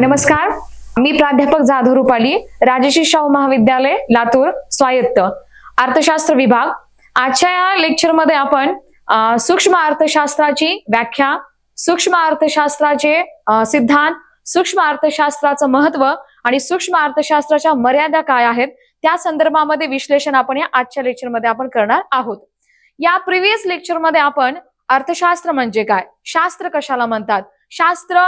नमस्कार. मी प्राध्यापक जाधव रुपाली राजश्री शाहू महाविद्यालय लातूर स्वायत्त. अर्थशास्त्र विभाग. आजच्या या लेक्चरमध्ये आपण सूक्ष्म अर्थशास्त्राची व्याख्या सूक्ष्म अर्थशास्त्राचे सिद्धांत सूक्ष्म अर्थशास्त्राचं महत्त्व आणि सूक्ष्म अर्थशास्त्राच्या मर्यादा काय आहेत त्या संदर्भामध्ये विश्लेषण आपण या आजच्या लेक्चरमध्ये आपण करणार आहोत. या प्रिव्हियस लेक्चरमध्ये आपण अर्थशास्त्र म्हणजे काय? शास्त्र कशाला म्हणतात? शास्त्र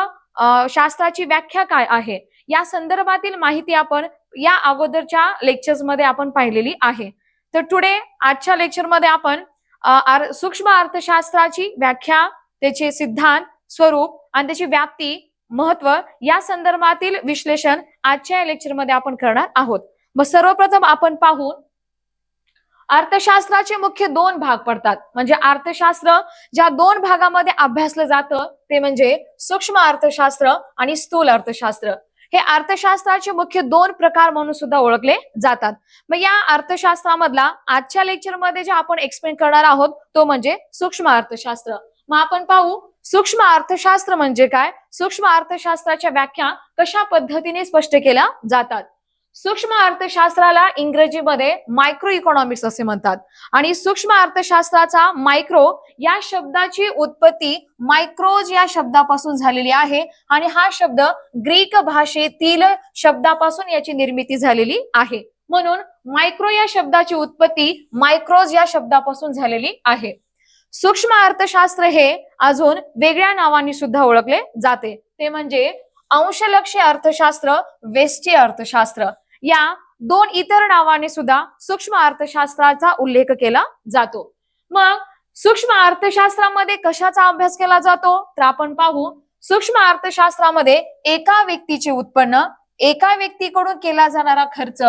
शास्त्राची व्याख्या काय आहे? या संदर्भातील माहिती आपण या अगोदरच्या लेक्चर्समध्ये आपण पाहिलेली आहे. तर टुडे आजच्या लेक्चरमध्ये आपण सूक्ष्म अर्थशास्त्राची व्याख्या त्याचे सिद्धांत स्वरूप आणि त्याची व्याप्ती महत्त्व या संदर्भातील विश्लेषण आजच्या या लेक्चरमध्ये आपण करणार आहोत. मग सर्वप्रथम आपण पाहू अर्थशास्त्राचे मुख्य दोन भाग पडतात. म्हणजे अर्थशास्त्र ज्या दोन भागामध्ये अभ्यासलं जातं ते म्हणजे सूक्ष्म अर्थशास्त्र आणि स्थूल अर्थशास्त्र. हे अर्थशास्त्राचे मुख्य दोन प्रकार म्हणून सुद्धा ओळखले जातात. मग या अर्थशास्त्रामधला आजच्या लेक्चरमध्ये जे आपण एक्सप्लेन करणार आहोत तो म्हणजे सूक्ष्म अर्थशास्त्र. मग आपण पाहू सूक्ष्म अर्थशास्त्र म्हणजे काय? सूक्ष्म अर्थशास्त्राच्या व्याख्या कशा पद्धतीने स्पष्ट केल्या जातात? सूक्ष्म अर्थशास्त्राला इंग्रजीमध्ये मायक्रो इकॉनॉमिक्स असे म्हणतात. आणि सूक्ष्म अर्थशास्त्राचा मायक्रो या शब्दाची उत्पत्ती मायक्रोज या शब्दापासून झालेली आहे. आणि हा शब्द ग्रीक भाषेतील शब्दापासून याची निर्मिती झालेली आहे. म्हणून मायक्रो या शब्दाची उत्पत्ती मायक्रोज या शब्दापासून झालेली आहे. सूक्ष्म अर्थशास्त्र हे अजून वेगळ्या नावाने सुद्धा ओळखले जाते. ते म्हणजे अंशलक्ष अर्थशास्त्र वेस्टी अर्थशास्त्र. या दोन इतर नावाने सुद्धा सूक्ष्म अर्थशास्त्राचा उल्लेख केला जातो. मग सूक्ष्म अर्थशास्त्रामध्ये कशाचा अभ्यास केला जातो? तर आपण पाहू. सूक्ष्म अर्थशास्त्रामध्ये एका व्यक्तीचे उत्पन्न एका व्यक्तीकडून केला जाणारा खर्च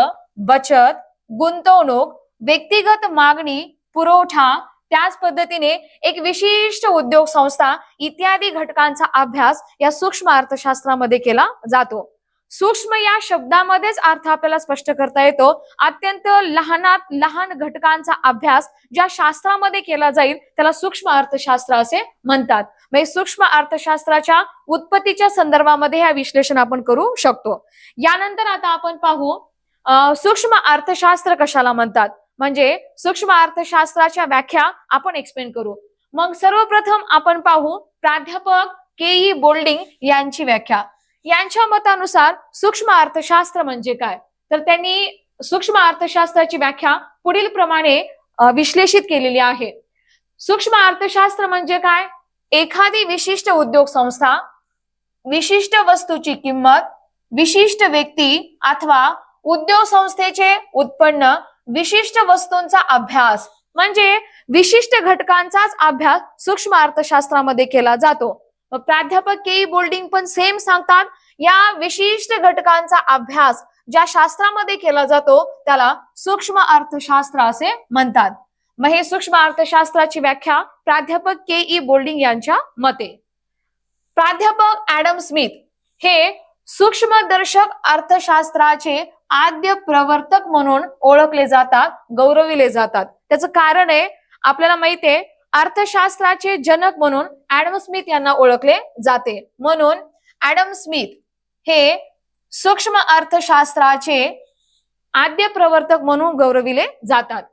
बचत गुंतवणूक व्यक्तिगत मागणी पुरवठा त्याच पद्धतीने एक विशिष्ट उद्योग संस्था इत्यादी घटकांचा अभ्यास या सूक्ष्म अर्थशास्त्रामध्ये केला जातो. सूक्ष्म या शब्दामध्येच अर्थ आपल्याला स्पष्ट करता येतो. अत्यंत लहानात लहान घटकांचा अभ्यास ज्या शास्त्रामध्ये केला जाईल त्याला सूक्ष्म अर्थशास्त्र असे म्हणतात. म्हणजे सूक्ष्म अर्थशास्त्राच्या उत्पत्तीच्या संदर्भामध्ये हे विश्लेषण आपण करू शकतो. यानंतर आता आपण पाहू सूक्ष्म अर्थशास्त्र कशाला म्हणतात? म्हणजे सूक्ष्म अर्थशास्त्राच्या व्याख्या आपण एक्सप्लेन करू. मग सर्वप्रथम आपण पाहू प्राध्यापक के ई बोल्डिंग यांची व्याख्या. यांच्या मतानुसार सूक्ष्म अर्थशास्त्र म्हणजे काय? तर त्यांनी सूक्ष्म अर्थशास्त्राची व्याख्या पुढील प्रमाणे विश्लेषित केलेली आहे. सूक्ष्म अर्थशास्त्र म्हणजे काय? एखादी विशिष्ट उद्योग संस्था विशिष्ट वस्तूची किंमत विशिष्ट व्यक्ती अथवा उद्योग संस्थेचे उत्पन्न विशिष्ट वस्तूंचा अभ्यास म्हणजे विशिष्ट घटकांचाच अभ्यास सूक्ष्म अर्थशास्त्रामध्ये केला जातो. प्राध्यापक के ई बोल्डिंग पण सेम सांगतात. या विशिष्ट घटकांचा अभ्यास ज्या शास्त्रामध्ये केला जातो त्याला सूक्ष्म अर्थशास्त्र असे म्हणतात. मग हे सूक्ष्म अर्थशास्त्राची व्याख्या प्राध्यापक के ई बोल्डिंग यांच्या मते. प्राध्यापक ऍडम स्मिथ हे सूक्ष्मदर्शक अर्थशास्त्राचे आद्य प्रवर्तक म्हणून ओळखले जातात गौरविले जातात. त्याचं कारण आहे आपल्याला माहितीये अर्थशास्त्राचे जनक म्हणून ऍडम स्मिथ यांना ओळखले जाते. म्हणून ऍडम स्मिथ हे सूक्ष्म अर्थशास्त्राचे आद्य प्रवर्तक म्हणून गौरविले जातात.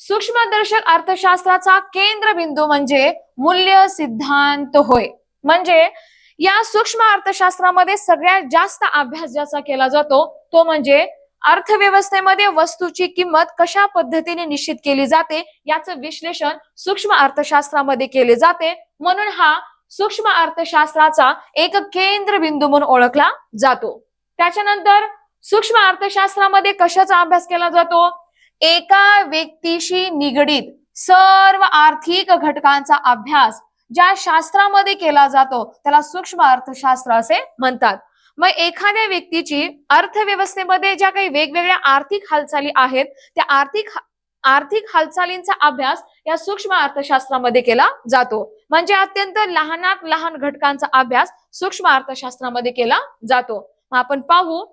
सूक्ष्मदर्शक अर्थशास्त्राचा केंद्रबिंदू म्हणजे मूल्य सिद्धांत होय. म्हणजे या सूक्ष्म अर्थशास्त्रामध्ये सगळ्यात जास्त अभ्यास ज्याचा केला जातो तो म्हणजे अर्थव्यवस्थेमध्ये वस्तूची किंमत कशा पद्धतीने निश्चित केली जाते याचं विश्लेषण सूक्ष्म अर्थशास्त्रामध्ये केले जाते. म्हणून हा सूक्ष्म अर्थशास्त्राचा एक केंद्रबिंदू म्हणून ओळखला जातो. त्याच्यानंतर सूक्ष्म अर्थशास्त्रामध्ये कशाचा अभ्यास केला जातो? एका व्यक्तीशी निगडीत सर्व आर्थिक घटकांचा अभ्यास ज्या शास्त्रामध्ये केला जातो त्याला सूक्ष्म अर्थशास्त्र असे म्हणतात. मग एखाद्या व्यक्तीची अर्थव्यवस्थेमध्ये ज्या काही वेगवेगळ्या आर्थिक हालचाली आहेत त्या आर्थिक आर्थिक हालचालींचा अभ्यास या सूक्ष्म अर्थशास्त्रामध्ये केला जातो. म्हणजे अत्यंत लहानात लहान घटकांचा अभ्यास सूक्ष्म अर्थशास्त्रामध्ये केला जातो. मग आपण पाहू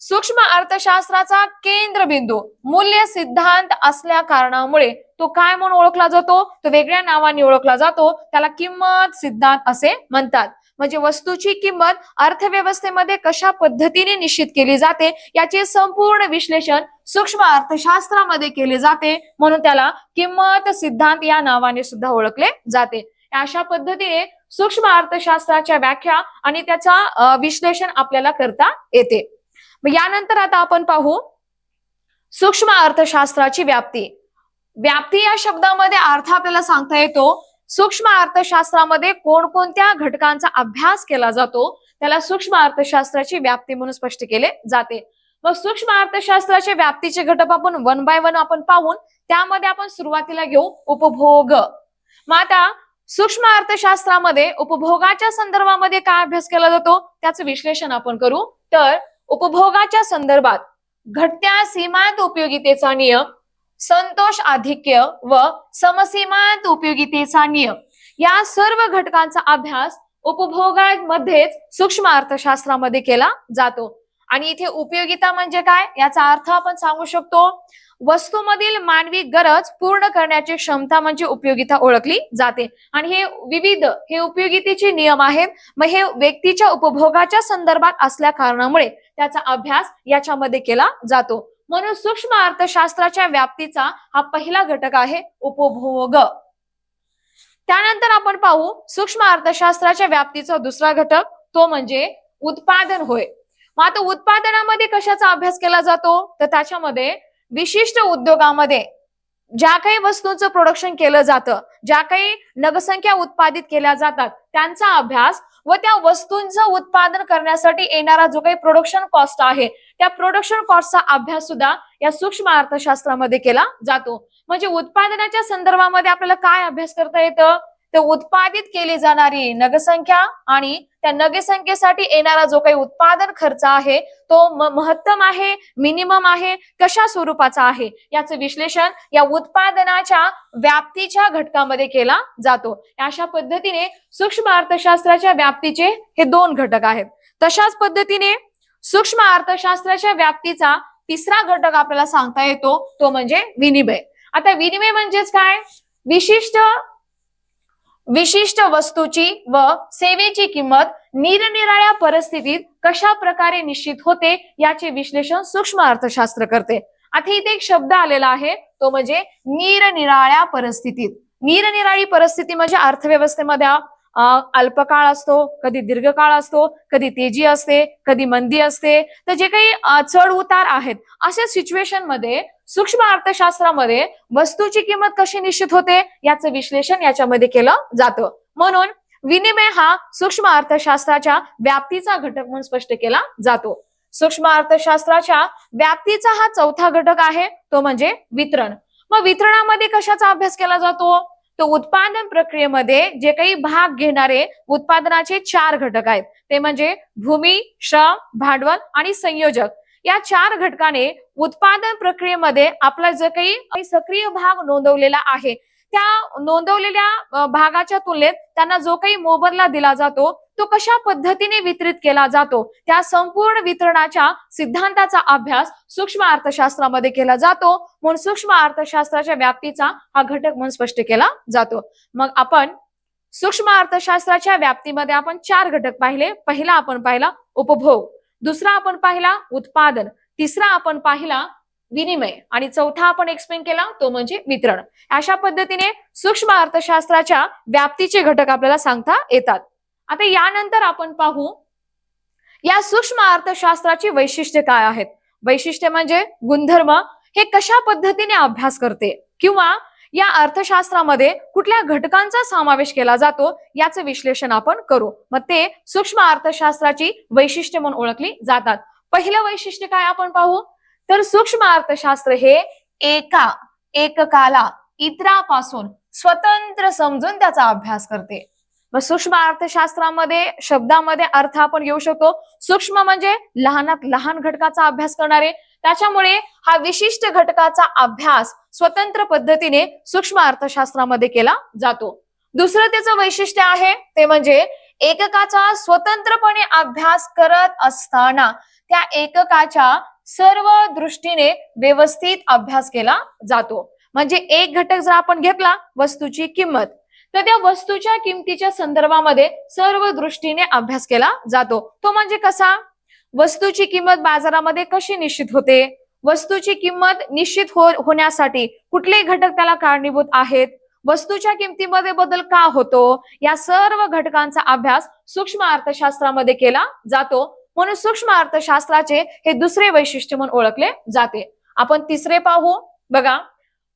सूक्ष्म अर्थशास्त्राचा केंद्रबिंदू मूल्य सिद्धांत असल्या कारणामुळे तो काय म्हणून ओळखला जातो? तो वेगळ्या नावाने ओळखला जातो. त्याला किंमत सिद्धांत असे म्हणतात. म्हणजे वस्तूची किंमत अर्थव्यवस्थेमध्ये कशा पद्धतीने निश्चित केली जाते याचे संपूर्ण विश्लेषण सूक्ष्म अर्थशास्त्रामध्ये केले जाते. म्हणून त्याला किंमत सिद्धांत या नावाने सुद्धा ओळखले जाते. अशा पद्धतीने सूक्ष्म अर्थशास्त्राच्या व्याख्या आणि त्याचा विश्लेषण आपल्याला करता येते. यानंतर आता आपण पाहू सूक्ष्म अर्थशास्त्राची व्याप्ती. व्याप्ती या शब्दामध्ये अर्थ आपल्याला सांगता येतो सूक्ष्म अर्थशास्त्रामध्ये कोणकोणत्या घटकांचा अभ्यास केला जातो त्याला सूक्ष्म अर्थशास्त्राची व्याप्ती म्हणून स्पष्ट केले जाते. मग सूक्ष्म अर्थशास्त्राचे व्याप्तीचे घटक आपण वन बाय वन आपण पाहून त्यामध्ये आपण सुरुवातीला घेऊ उपभोग. मग आता सूक्ष्म अर्थशास्त्रामध्ये उपभोगाच्या संदर्भामध्ये काय अभ्यास केला जातो त्याचं विश्लेषण आपण करू. तर उपभोगाच्या संदर्भात घटत्या सीमांत उपयोगितेचा नियम संतोष आधिक्य व समसीमांत उपयोगितेचा नियम या सर्व घटकांचा अभ्यास उपभोगामध्येच सूक्ष्म अर्थशास्त्रामध्ये केला जातो. आणि इथे उपयोगिता म्हणजे काय? याचा अर्थ आपण सांगू शकतो वस्तूमधील मानवी गरज पूर्ण करण्याची क्षमता म्हणजे उपयोगिता ओळखली जाते. आणि हे विविध हे उपयोगितेचे नियम आहेत मग हे व्यक्तीच्या उपभोगाच्या संदर्भात असल्या कारणामुळे त्याचा अभ्यास याच्यामध्ये केला जातो. म्हणून सूक्ष्म अर्थशास्त्राच्या व्याप्तीचा हा पहिला घटक आहे उपभोग. त्यानंतर आपण पाहू सूक्ष्म अर्थशास्त्राच्या व्याप्तीचा दुसरा घटक तो म्हणजे उत्पादन होय. मग आता उत्पादनामध्ये कशाचा अभ्यास केला जातो? तर त्याच्यामध्ये विशिष्ट उद्योगामध्ये ज्या काही वस्तूंचं प्रोडक्शन केलं जातं ज्या काही नगसंख्या उत्पादित केल्या जातात त्यांचा अभ्यास व त्या वस्तूंचं उत्पादन करण्यासाठी येणारा जो काही प्रोडक्शन कॉस्ट आहे त्या प्रोडक्शन कॉस्टचा अभ्यास सुद्धा या सूक्ष्म अर्थशास्त्रामध्ये केला जातो. म्हणजे उत्पादनाच्या संदर्भामध्ये आपल्याला काय अभ्यास करता येतं? तर उत्पादित केली जाणारी नगसंख्या आणि त्या नगसंख्येसाठी येणारा जो काही उत्पादन खर्च आहे तो महत्तम आहे मिनिमम आहे कशा स्वरूपाचा आहे याचं विश्लेषण या उत्पादनाच्या व्याप्तीच्या घटकामध्ये केला जातो. अशा पद्धतीने सूक्ष्म अर्थशास्त्राच्या व्याप्तीचे हे दोन घटक आहेत. तशाच पद्धतीने सूक्ष्म अर्थशास्त्राच्या व्याप्तीचा तिसरा घटक आपल्याला सांगता येतो तो म्हणजे विनिमय. आता विनिमय म्हणजेच काय? विशिष्ट विशिष्ट वस्तूची व सेवेची किंमत निरनिराळ्या परिस्थितीत कशा प्रकारे निश्चित होते याचे विश्लेषण सूक्ष्म अर्थशास्त्र करते. आता इथे एक शब्द आलेला आहे तो म्हणजे निरनिराळ्या परिस्थितीत. निरनिराळी परिस्थिती म्हणजे अर्थव्यवस्थेमध्ये अल्पकाळ असतो कधी दीर्घकाळ असतो कधी तेजी असते कधी मंदी असते. तर जे काही चढ उतार आहेत अशा सिच्युएशनमध्ये सूक्ष्म अर्थशास्त्रामध्ये वस्तूची किंमत कशी निश्चित होते याचं विश्लेषण याच्यामध्ये केलं जातं. म्हणून विनिमय हा सूक्ष्म अर्थशास्त्राच्या व्याप्तीचा घटक म्हणून स्पष्ट केला जातो. सूक्ष्म अर्थशास्त्राच्या व्याप्तीचा हा चौथा घटक आहे तो म्हणजे वितरण. मग वितरणामध्ये कशाचा अभ्यास केला जातो? तो उत्पादन प्रक्रियेमध्ये जे काही भाग घेणारे उत्पादनाचे चार घटक आहेत. ते म्हणजे भूमी श्रम भांडवल आणि संयोजक. या चार घटकाने उत्पादन प्रक्रियेमध्ये आपला जो काही सक्रिय भाग नोंदवलेला आहे त्या नोंदवलेल्या भागाच्या तुलनेत त्यांना जो काही मोबदला दिला जातो तो कशा पद्धतीने वितरित केला जातो त्या संपूर्ण वितरणाच्या सिद्धांताचा अभ्यास सूक्ष्म अर्थशास्त्रामध्ये केला जातो. म्हणून सूक्ष्म अर्थशास्त्राच्या व्याप्तीचा हा घटक म्हणून स्पष्ट केला जातो. मग आपण सूक्ष्म अर्थशास्त्राच्या व्याप्तीमध्ये आपण चार घटक पाहिले. पहिला आपण पाहिला उपभोग. दुसरा आपण पाहिला उत्पादन. तिसरा आपण पाहिला विनिमय. आणि चौथा आपण एक्सप्लेन केला तो म्हणजे वितरण. अशा पद्धतीने सूक्ष्म अर्थशास्त्राच्या व्याप्तीचे घटक आपल्याला सांगता येतात. आता यानंतर आपण पाहू या सूक्ष्म अर्थशास्त्राची वैशिष्ट्ये काय आहेत? वैशिष्ट्य म्हणजे गुणधर्म हे कशा पद्धतीने अभ्यास करते? किंवा या अर्थशास्त्रामध्ये कुठल्या घटकांचा समावेश केला जातो याचं विश्लेषण आपण करू. मग ते सूक्ष्म अर्थशास्त्राची वैशिष्ट्य म्हणून ओळखली जातात. पहिलं वैशिष्ट्य काय आपण पाहू? तर सूक्ष्म अर्थशास्त्र हे एका एककाला इतरापासून स्वतंत्र समजून त्याचा अभ्यास करते. मग सूक्ष्म अर्थशास्त्रामध्ये शब्दामध्ये अर्थ आपण घेऊ शकतो. सूक्ष्म म्हणजे लहानात लहान घटकाचा अभ्यास करणारे त्याच्यामुळे हा विशिष्ट घटकाचा अभ्यास स्वतंत्र पद्धतीने सूक्ष्म अर्थशास्त्रामध्ये केला जातो. दुसरं त्याचं वैशिष्ट्य आहे ते म्हणजे एककाचा स्वतंत्रपणे अभ्यास करत असताना त्या एककाच्या सर्व दृष्टीने व्यवस्थित अभ्यास केला जातो. म्हणजे एक घटक जर आपण घेतला वस्तूची किंमत तर त्या वस्तूच्या किमतीच्या संदर्भामध्ये सर्व दृष्टीने अभ्यास केला जातो. तो म्हणजे कसा? वस्तूची किंमत बाजारामध्ये कशी निश्चित होते? वस्तूची किंमत निश्चित हो होण्यासाठी कुठले घटक त्याला कारणीभूत आहेत? वस्तूच्या किमतीमध्ये बदल का होतो? या सर्व घटकांचा अभ्यास सूक्ष्म अर्थशास्त्रामध्ये केला जातो. म्हणून सूक्ष्म अर्थशास्त्राचे हे दुसरे वैशिष्ट्य म्हणून ओळखले जाते. आपण तिसरे पाहू. बघा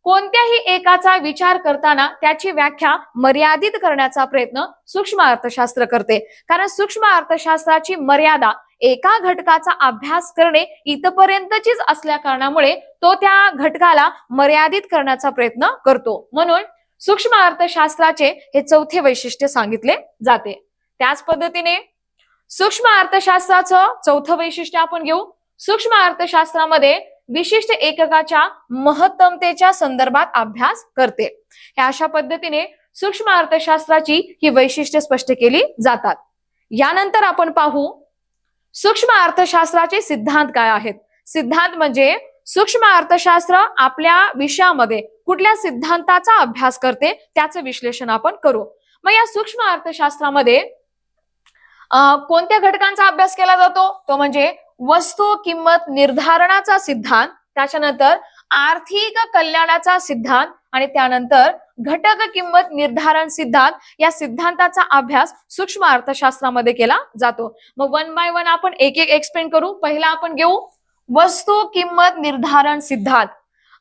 कोणत्याही एकाचा विचार करताना त्याची व्याख्या मर्यादित करण्याचा प्रयत्न सूक्ष्म अर्थशास्त्र करते. कारण सूक्ष्म अर्थशास्त्राची मर्यादा एका घटकाचा अभ्यास करणे इथपर्यंतचीच असल्या कारणामुळे तो त्या घटकाला मर्यादित करण्याचा प्रयत्न करतो. म्हणून सूक्ष्म अर्थशास्त्राचे हे चौथे वैशिष्ट्य सांगितले जाते. त्याच पद्धतीने सूक्ष्म अर्थशास्त्राचं चौथं वैशिष्ट्य आपण घेऊ. सूक्ष्म अर्थशास्त्रामध्ये विशिष्ट एककाच्या महत्तमतेच्या संदर्भात अभ्यास करते. हे अशा पद्धतीने सूक्ष्म अर्थशास्त्राची ही वैशिष्ट्ये स्पष्ट केली जातात. यानंतर आपण पाहू सूक्ष्म अर्थशास्त्राचे सिद्धांत काय आहेत? सिद्धांत म्हणजे सूक्ष्म अर्थशास्त्र आपल्या विषयामध्ये कुठल्या सिद्धांताचा अभ्यास करते त्याचं विश्लेषण आपण करू. मग या सूक्ष्म अर्थशास्त्रामध्ये कोणत्या घटकांचा अभ्यास केला जातो? तो म्हणजे वस्तू किंमत निर्धारणाचा सिद्धांत त्याच्यानंतर आर्थिक कल्याणाचा सिद्धांत आणि त्यानंतर घटक किंमत निर्धारण सिद्धांत या सिद्धांताचा अभ्यास सूक्ष्म अर्थशास्त्रामध्ये केला जातो. मग वन बाय वन आपण एक एक एक्सप्लेन करू. पहिला आपण घेऊ. वस्तू किंमत निर्धारण सिद्धांत.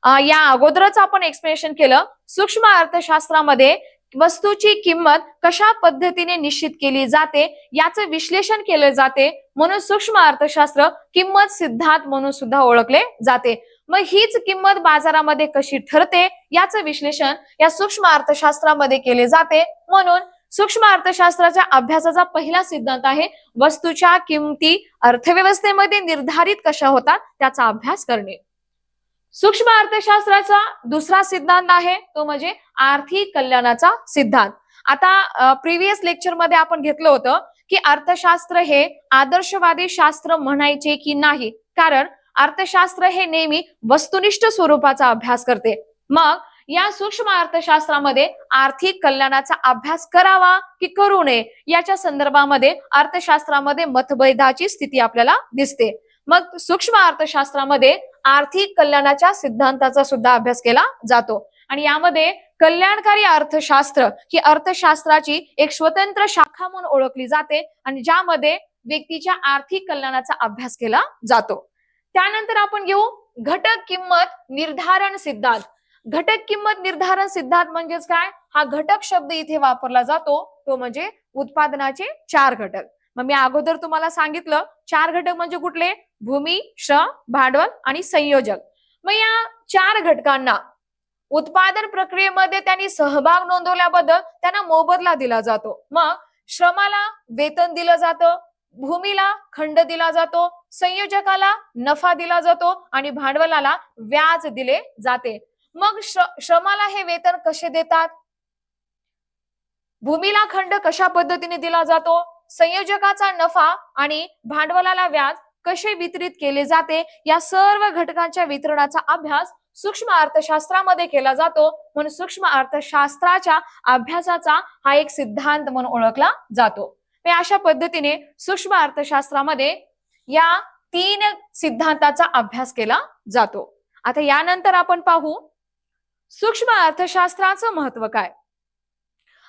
या अगोदरच आपण एक्सप्लेनेशन केलं. सूक्ष्म अर्थशास्त्रामध्ये वस्तूची किंमत कशा पद्धतीने निश्चित केली जाते याचं विश्लेषण केले जाते. म्हणून सूक्ष्म अर्थशास्त्र किंमत सिद्धांत म्हणून सुद्धा ओळखले जाते. मग हीच किंमत बाजारामध्ये कशी ठरते याचं विश्लेषण या सूक्ष्म अर्थशास्त्रामध्ये केले जाते. म्हणून सूक्ष्म अर्थशास्त्राच्या अभ्यासाचा पहिला सिद्धांत आहे वस्तूच्या किमती अर्थव्यवस्थेमध्ये निर्धारित कशा होतात त्याचा अभ्यास करणे. सूक्ष्म अर्थशास्त्राचा दुसरा सिद्धांत आहे तो म्हणजे आर्थिक कल्याणाचा सिद्धांत. आता प्रिव्हियस लेक्चरमध्ये आपण घेतलं होतं की अर्थशास्त्र हे आदर्शवादी शास्त्र म्हणायचे की नाही? कारण अर्थशास्त्र हे नेहमी वस्तुनिष्ठ स्वरूपाचा अभ्यास करते. मग या सूक्ष्म अर्थशास्त्रामध्ये आर्थिक कल्याणाचा अभ्यास करावा की करू नये? याच्या संदर्भामध्ये अर्थशास्त्रामध्ये मतभेदाची स्थिती आपल्याला दिसते. मग सूक्ष्म अर्थशास्त्रामध्ये आर्थिक कल्याणाच्या सिद्धांताचा सुद्धा अभ्यास केला जातो. आणि यामध्ये कल्याणकारी अर्थशास्त्र ही अर्थशास्त्राची एक स्वतंत्र शाखा म्हणून ओळखली जाते आणि ज्यामध्ये व्यक्तीच्या आर्थिक कल्याणाचा अभ्यास केला जातो. त्यानंतर आपण घेऊ घटक किंमत निर्धारण सिद्धांत. घटक किंमत निर्धारण सिद्धांत म्हणजेच काय? हा घटक शब्द इथे वापरला जातो तो म्हणजे उत्पादनाचे चार घटक. मग मी अगोदर तुम्हाला सांगितलं चार घटक म्हणजे कुठले? भूमी श्रम भांडवल आणि संयोजक मग या चार घटकांना उत्पादन प्रक्रियेमध्ये त्यांनी सहभाग नोंदवल्याबद्दल त्यांना मोबदला दिला जातो. मग श्रमाला वेतन दिलं जातं भूमीला खंड दिला जातो संयोजकाला नफा दिला जातो आणि भांडवलाला व्याज दिले जाते. मग श्र- श्रमाला हे वेतन कसे देतात? भूमीला खंड कशा पद्धतीने दिला जातो? संयोजकाचा नफा आणि भांडवलाला व्याज कसे वितरित केले जाते? या सर्व घटकांच्या वितरणाचा अभ्यास सूक्ष्म अर्थशास्त्रामध्ये केला जातो. म्हणून सूक्ष्म अर्थशास्त्राच्या अभ्यासाचा हा एक सिद्धांत म्हणून ओळखला जातो. हे अशा पद्धतीने सूक्ष्म अर्थशास्त्रामध्ये या तीन सिद्धांताचा अभ्यास केला जातो. आता यानंतर आपण पाहू. सूक्ष्म अर्थशास्त्राचं महत्त्व काय?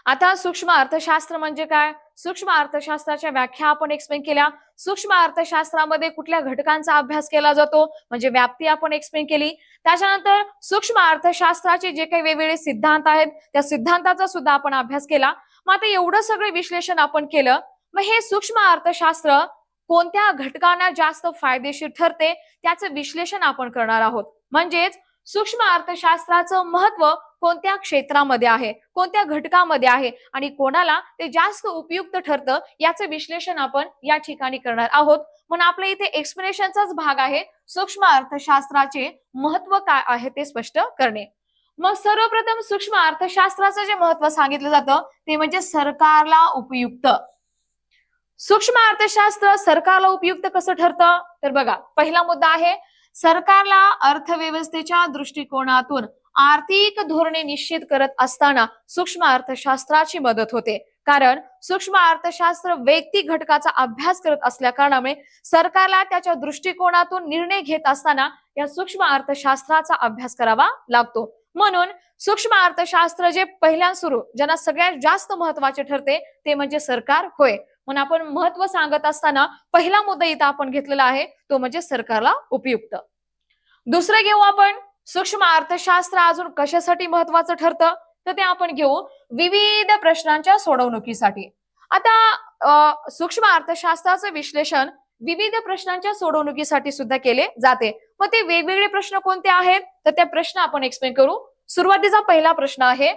आता सूक्ष्म अर्थशास्त्र म्हणजे काय? सूक्ष्म अर्थशास्त्राच्या व्याख्या आपण एक्सप्लेन केल्या. सूक्ष्म अर्थशास्त्रामध्ये कुठल्या घटकांचा अभ्यास केला जातो? म्हणजे व्याप्ती आपण एक्सप्लेन केली. त्याच्यानंतर सूक्ष्म अर्थशास्त्राचे जे काही वेगवेगळे सिद्धांत आहेत त्या सिद्धांताचा सुद्धा आपण अभ्यास केला. मग आता एवढं सगळं विश्लेषण आपण केलं मग हे सूक्ष्म अर्थशास्त्र कोणत्या घटकांना जास्त फायदेशीर ठरते त्याचं विश्लेषण आपण करणार आहोत. म्हणजेच सूक्ष्म अर्थशास्त्राचं महत्त्व कोणत्या क्षेत्रामध्ये आहे कोणत्या घटकामध्ये आहे आणि कोणाला ते जास्त उपयुक्त ठरतं याचं विश्लेषण आपण या ठिकाणी करणार आहोत. म्हणून आपल्या इथे एक्सप्लेनेशनचाच भाग आहे सूक्ष्म अर्थशास्त्राचे महत्त्व काय आहे ते स्पष्ट करणे. मग सर्वप्रथम सूक्ष्म अर्थशास्त्राचं जे महत्त्व सांगितलं जातं ते म्हणजे सरकारला उपयुक्त. सूक्ष्म अर्थशास्त्र सरकारला उपयुक्त कसं ठरतं? तर बघा पहिला मुद्दा आहे सरकारला अर्थव्यवस्थेच्या दृष्टिकोनातून आर्थिक धोरणे निश्चित करत असताना सूक्ष्म अर्थशास्त्राची मदत होते. कारण सूक्ष्म अर्थशास्त्र वैयक्तिक घटकाचा अभ्यास करत असल्या कारणामुळे सरकारला त्याच्या दृष्टिकोनातून निर्णय घेत असताना या सूक्ष्म अर्थशास्त्राचा अभ्यास करावा लागतो. म्हणून सूक्ष्म अर्थशास्त्र जे पहिल्या सुरू ज्यांना सगळ्यात जास्त महत्त्वाचे ठरते ते म्हणजे सरकार होय. म्हणून आपण महत्त्व सांगत असताना पहिला मुद्दा इथं आपण घेतलेला आहे तो म्हणजे सरकारला उपयुक्त. दुसरं घेऊ आपण. सूक्ष्म अर्थशास्त्र अजून कशासाठी महत्वाचं ठरतं? तर ते आपण घेऊ विविध प्रश्नांच्या सोडवणुकीसाठी. आता सूक्ष्म अर्थशास्त्राचं विश्लेषण विविध प्रश्नांच्या सोडवणुकीसाठी सुद्धा केले जाते. मग ते वेगवेगळे प्रश्न कोणते आहेत? तर त्या प्रश्न आपण एक्सप्लेन करू. सुरुवातीचा पहिला प्रश्न आहे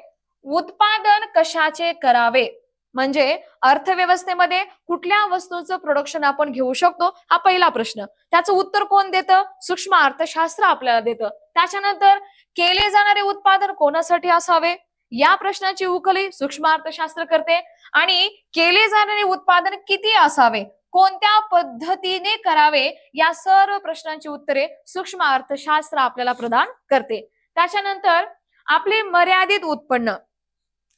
उत्पादन कशाचे करावे? म्हणजे अर्थव्यवस्थेमध्ये कुठल्या वस्तूचं प्रोडक्शन आपण घेऊ शकतो? हा पहिला प्रश्न. त्याचं उत्तर कोण देतं? सूक्ष्म अर्थशास्त्र आपल्याला देतं. त्याच्यानंतर केले जाणारे उत्पादन कोणासाठी असावे? या प्रश्नाची उकली सूक्ष्म अर्थशास्त्र करते. आणि केले जाणारे उत्पादन किती असावे? कोणत्या पद्धतीने करावे? या सर्व प्रश्नांची उत्तरे सूक्ष्म अर्थशास्त्र आपल्याला प्रदान करते. त्याच्यानंतर आपले मर्यादित उत्पन्न.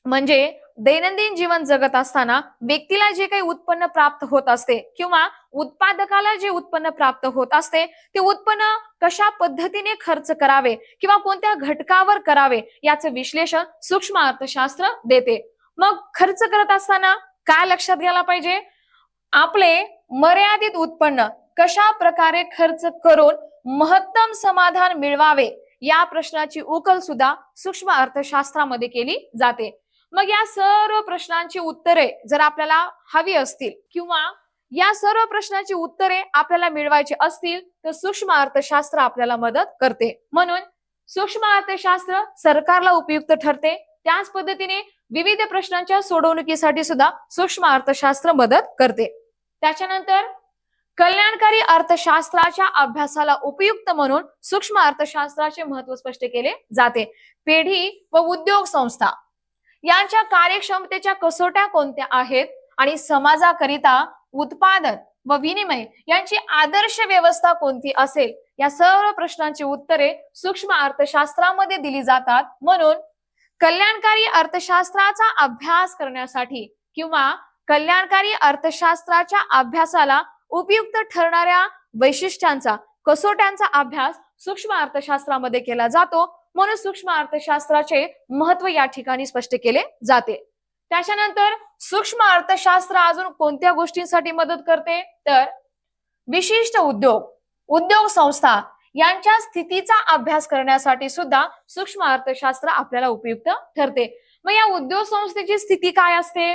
म्हणजे दैनंदिन जीवन जगत असताना व्यक्तीला जे काही उत्पन्न प्राप्त होत असते किंवा उत्पादकाला जे उत्पन्न प्राप्त होत असते ते उत्पन्न कशा पद्धतीने खर्च करावे किंवा कोणत्या घटकावर करावे याचं विश्लेषण सूक्ष्म अर्थशास्त्र देते. मग खर्च करत असताना काय लक्षात घ्यायला पाहिजे? आपले मर्यादित उत्पन्न कशा प्रकारे खर्च करून महत्तम समाधान मिळवावे या प्रश्नाची उकल सुद्धा सूक्ष्म अर्थशास्त्रामध्ये केली जाते. मग या सर्व प्रश्नांची उत्तरे जर आपल्याला हवी असतील किंवा या सर्व प्रश्नांची उत्तरे आपल्याला मिळवायची असतील तर सूक्ष्म अर्थशास्त्र आपल्याला मदत करते. म्हणून सूक्ष्म अर्थशास्त्र सरकारला उपयुक्त ठरते. त्याच पद्धतीने विविध प्रश्नांच्या सोडवणुकीसाठी सुद्धा सूक्ष्म अर्थशास्त्र मदत करते. त्याच्यानंतर कल्याणकारी अर्थशास्त्राच्या अभ्यासाला उपयुक्त म्हणून सूक्ष्म अर्थशास्त्राचे महत्त्व स्पष्ट केले जाते. पेढी व उद्योग संस्था यांच्या कार्यक्षमतेच्या कसोट्या कोणत्या आहेत? आणि समाजाकरिता उत्पादन व विनिमय यांची आदर्श व्यवस्था कोणती असेल? या सर्व प्रश्नांची उत्तरे सूक्ष्म अर्थशास्त्रामध्ये दिली जातात. म्हणून कल्याणकारी अर्थशास्त्राचा अभ्यास करण्यासाठी किंवा कल्याणकारी अर्थशास्त्राच्या अभ्यासाला उपयुक्त ठरणाऱ्या वैशिष्ट्यांचा कसोट्यांचा अभ्यास सूक्ष्म अर्थशास्त्रामध्ये केला जातो. म्हणून सूक्ष्म अर्थशास्त्राचे महत्त्व या ठिकाणी स्पष्ट केले जाते. त्याच्यानंतर सूक्ष्म अर्थशास्त्र अजून कोणत्या गोष्टींसाठी मदत करते? तर विशिष्ट उद्योग उद्योग संस्था यांच्या स्थितीचा अभ्यास करण्यासाठी सुद्धा सूक्ष्म अर्थशास्त्र आपल्याला उपयुक्त ठरते. मग या उद्योग संस्थेची स्थिती काय असते?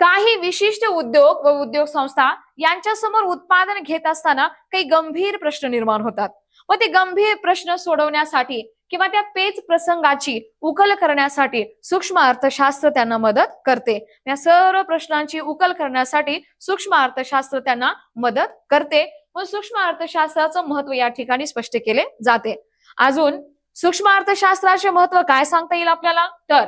काही विशिष्ट उद्योग व उद्योग संस्था यांच्या समोर उत्पादन घेत असताना काही गंभीर प्रश्न निर्माण होतात. व ते गंभीर प्रश्न सोडवण्यासाठी किंवा त्या पेच प्रसंगाची उकल करण्यासाठी सूक्ष्म अर्थशास्त्र त्यांना मदत करते. या सर्व प्रश्नांची उकल करण्यासाठी सूक्ष्म अर्थशास्त्र त्यांना मदत करते. व सूक्ष्म अर्थशास्त्राचं महत्त्व या ठिकाणी स्पष्ट केले जाते. अजून सूक्ष्म अर्थशास्त्राचे महत्त्व काय सांगता येईल आपल्याला? तर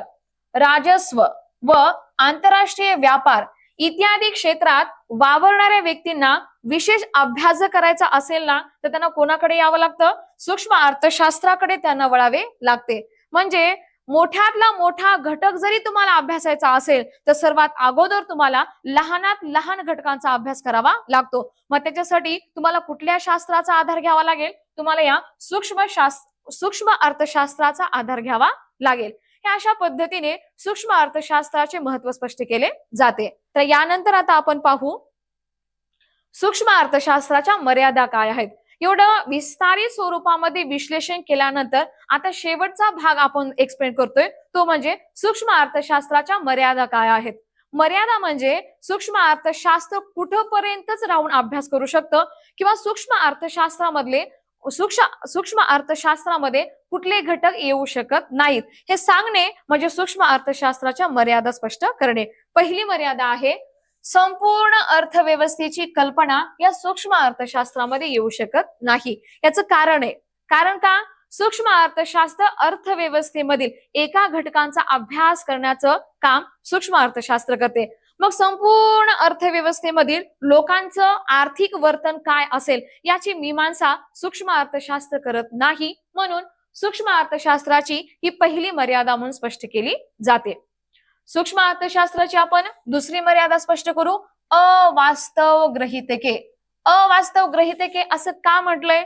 राजस्व व आंतरराष्ट्रीय व्यापार इत्यादी क्षेत्रात वावरणाऱ्या व्यक्तींना विशेष अभ्यास करायचा असेल ना तर त्यांना कोणाकडे यावं लागतं? सूक्ष्म अर्थशास्त्राकडे त्यांना वळावे लागते. म्हणजे मोठ्यातला मोठा घटक जरी तुम्हाला अभ्यासायचा असेल तर सर्वात अगोदर तुम्हाला लहानात लहान घटकांचा अभ्यास करावा लागतो. मग त्याच्यासाठी तुम्हाला कुठल्या शास्त्राचा आधार घ्यावा लागेल? तुम्हाला या सूक्ष्म शास्त्र सूक्ष्म अर्थशास्त्राचा आधार घ्यावा लागेल. हे अशा पद्धतीने सूक्ष्म अर्थशास्त्राचे महत्त्व स्पष्ट केले जाते. तर यानंतर आता आपण पाहू सूक्ष्म अर्थशास्त्राच्या मर्यादा काय आहेत? एवढं विस्तारित स्वरूपामध्ये विश्लेषण केल्यानंतर आता शेवटचा भाग आपण एक्सप्लेन करतोय. तो म्हणजे सूक्ष्म अर्थशास्त्राच्या मर्यादा काय आहेत? मर्यादा म्हणजे सूक्ष्म अर्थशास्त्र कुठपर्यंतच राहून अभ्यास करू शकतं? किंवा सूक्ष्म अर्थशास्त्रामधले सूक्ष्म सूक्ष्म अर्थशास्त्रामध्ये कुठले घटक येऊ शकत नाहीत? हे सांगणे म्हणजे सूक्ष्म अर्थशास्त्राच्या मर्यादा स्पष्ट करणे. पहिली मर्यादा आहे संपूर्ण अर्थव्यवस्थेची कल्पना या सूक्ष्म अर्थशास्त्रामध्ये येऊ शकत नाही. याचं कारण आहे. कारण का? सूक्ष्म अर्थशास्त्र अर्थव्यवस्थेमधील एका घटकांचा अभ्यास करण्याचं काम सूक्ष्म अर्थशास्त्र करते. मग संपूर्ण अर्थव्यवस्थेमधील लोकांचं आर्थिक वर्तन काय असेल याची मीमांसा सूक्ष्म अर्थशास्त्र करत नाही म्हणून सूक्ष्म अर्थशास्त्राची ही पहिली मर्यादा म्हणून स्पष्ट केली जाते. सूक्ष्म अर्थशास्त्राची आपण दुसरी मर्यादा स्पष्ट करू. अवास्तव ग्रहितके. अवास्तव ग्रहितके असं का म्हटलंय?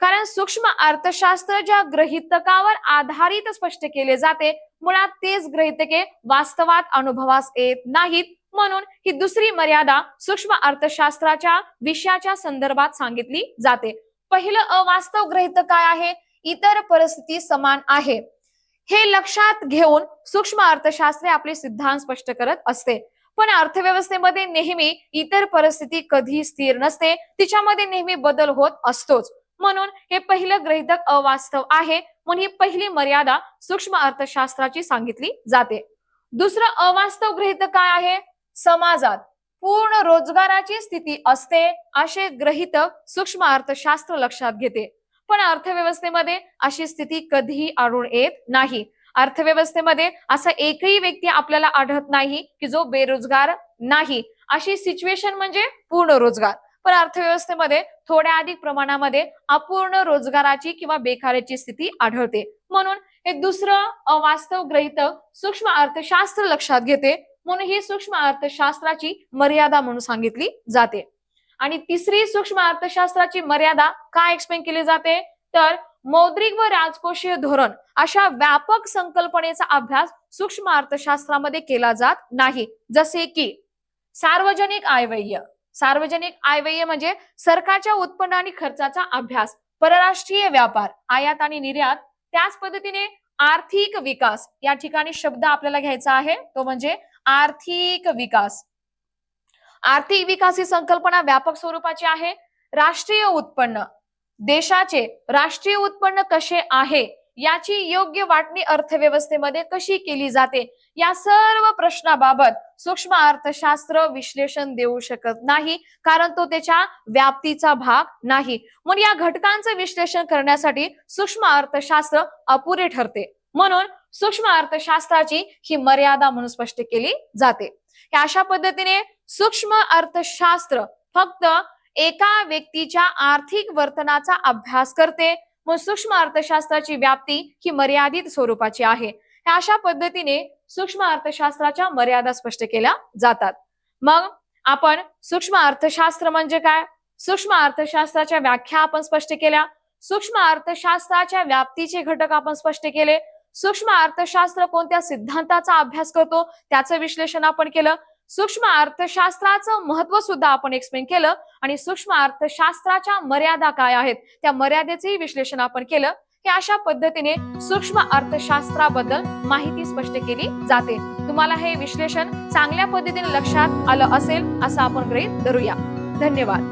कारण सूक्ष्म अर्थशास्त्र ज्या ग्रहितकावर आधारित स्पष्ट केले जाते मुळात तेच ग्रहितके वास्तवात अनुभवास येत नाहीत. म्हणून ही दुसरी मर्यादा सूक्ष्म अर्थशास्त्राच्या विषयाच्या संदर्भात सांगितली जाते. पहिलं अवास्तव ग्रहित काय आहे? इतर परिस्थिती समान आहे. हे लक्षात घेऊन सूक्ष्म अर्थशास्त्रे आपले सिद्धांत स्पष्ट करत असते. पण अर्थव्यवस्थेमध्ये नेहमी इतर परिस्थिती कधी स्थिर नसते. तिच्यामध्ये नेहमी बदल होत असतोच. म्हणून हे पहिलं ग्रहितक अवास्तव आहे म्हणून ही पहिली मर्यादा सूक्ष्म अर्थशास्त्राची सांगितली जाते. दुसरं अवास्तव गृहितक काय आहे? समाजात पूर्ण रोजगाराची स्थिती असते असे ग्रहितक सूक्ष्म अर्थशास्त्र लक्षात घेते. पण अर्थव्यवस्थेमध्ये अशी स्थिती कधीही आढळून येत नाही. अर्थव्यवस्थेमध्ये असा एकही व्यक्ती आपल्याला आढळत नाही की जो बेरोजगार नाही. अशी सिच्युएशन म्हणजे पूर्ण रोजगार. पण अर्थव्यवस्थेमध्ये थोड्या अधिक प्रमाणामध्ये अपूर्ण रोजगाराची किंवा बेकाराची स्थिती आढळते. म्हणून हे दुसरं अवास्तव ग्रहित सूक्ष्म अर्थशास्त्र लक्षात घेते. म्हणून ही सूक्ष्म अर्थशास्त्राची मर्यादा म्हणून सांगितली जाते. आणि तिसरी सूक्ष्म अर्थशास्त्राची मर्यादा काय एक्सप्लेन केली जाते? तर मौद्रिक व राजकोषीय धोरण अशा व्यापक संकल्पनेचा अभ्यास सूक्ष्म अर्थशास्त्रामध्ये केला जात नाही. जसे की सार्वजनिक आयव्यय. सार्वजनिक आयव्यय म्हणजे सरकारच्या उत्पन्न आणि खर्चाचा अभ्यास परराष्ट्रीय व्यापार आयात आणि निर्यात. त्याच पद्धतीने आर्थिक विकास या ठिकाणी शब्द आपल्याला घ्यायचा आहे तो म्हणजे आर्थिक विकास. आर्थिक विकास ही संकल्पना व्यापक स्वरूपाची आहे. राष्ट्रीय उत्पन्न. देशाचे राष्ट्रीय उत्पन्न कसे आहे? याची योग्य वाटणी अर्थव्यवस्थेमध्ये कशी केली जाते? या सर्व प्रश्नाबाबत सूक्ष्म अर्थशास्त्र विश्लेषण देऊ शकत नाही कारण तो त्याच्या व्याप्तीचा भाग नाही. म्हणून या घटकांचं विश्लेषण करण्यासाठी सूक्ष्म अर्थशास्त्र अपुरे ठरते. म्हणून सूक्ष्म अर्थशास्त्राची ही मर्यादा म्हणून स्पष्ट केली जाते. अशा पद्धतीने सूक्ष्म अर्थशास्त्र फक्त एका व्यक्तीच्या आर्थिक वर्तनाचा अभ्यास करते. मग सूक्ष्म अर्थशास्त्राची व्याप्ती ही मर्यादित स्वरूपाची आहे. अशा पद्धतीने सूक्ष्म अर्थशास्त्राच्या मर्यादा स्पष्ट केल्या जातात. मग आपण सूक्ष्म अर्थशास्त्र म्हणजे काय? सूक्ष्म अर्थशास्त्राच्या व्याख्या आपण स्पष्ट केल्या. सूक्ष्म अर्थशास्त्राच्या व्याप्तीचे घटक आपण स्पष्ट केले. सूक्ष्म अर्थशास्त्र कोणत्या सिद्धांताचा अभ्यास करतो? त्याचं विश्लेषण आपण केलं. सूक्ष्म अर्थशास्त्राचं महत्त्व सुद्धा आपण एक्सप्लेन केलं. आणि सूक्ष्म अर्थशास्त्राच्या मर्यादा काय आहेत? त्या मर्यादेचेही विश्लेषण आपण केलं. की अशा पद्धतीने सूक्ष्म अर्थशास्त्राबद्दल माहिती स्पष्ट केली जाते. तुम्हाला हे विश्लेषण चांगल्या पद्धतीने लक्षात आलं असेल असं आपण गृहीत धरूया. धन्यवाद.